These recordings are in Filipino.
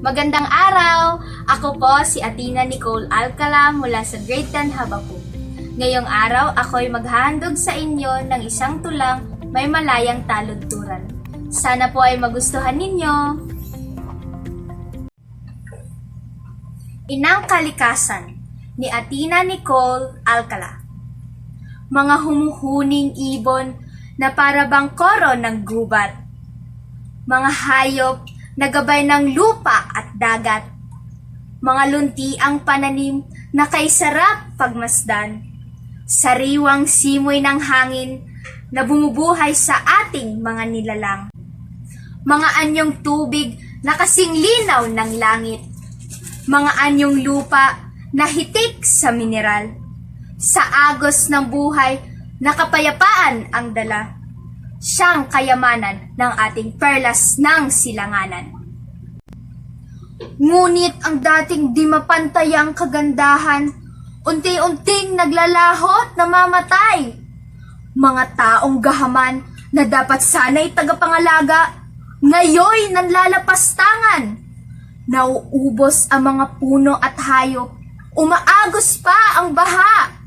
Magandang araw! Ako po si Atina Nicole Alcala mula sa Grade 10 Habaku. Ngayong araw, ako'y maghahandog sa inyo ng isang tulang may malayang taludturan. Sana po ay magustuhan ninyo. Inang Kalikasan ni Atina Nicole Alcala. Mga humuhuning ibon na parabang koro ng gubat. Mga hayop na gabay ng lupa dagat. Mga lunti ang pananim na kay sarap pagmasdan. Sariwang simoy ng hangin na bumubuhay sa ating mga nilalang. Mga anyong tubig na kasing linaw ng langit. Mga anyong lupa na hitik sa mineral. Sa agos ng buhay na kapayapaan ang dala siyang kayamanan ng ating perlas ng silanganan. Ngunit ang dating di mapantayang kagandahan, unti-unting naglalahot na mamatay. Mga taong gahaman na dapat sana'y tagapangalaga, ngayoy nanlalapastangan. Nauubos ang mga puno at hayop, umaagos pa ang baha.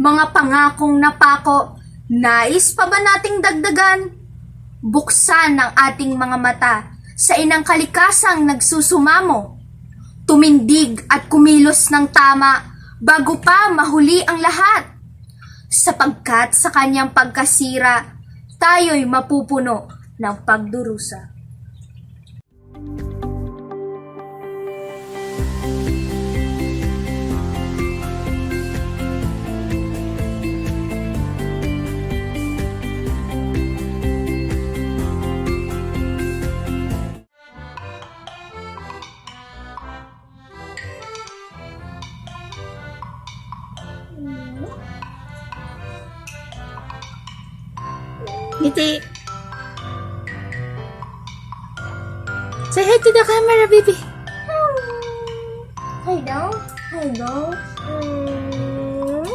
Mga pangakong napako, Nais pa ba nating dagdagan? Buksan ang ating mga mata sa inang kalikasang nagsusumamo. Tumindig at kumilos ng tama bago pa mahuli ang lahat. Sapagkat sa kanyang pagkasira, tayo'y mapupuno ng pagdurusa. Ngiti. Say hi to the camera, baby. Hello? Hello? Mm,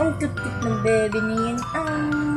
ang cute ng baby niyan. Ah.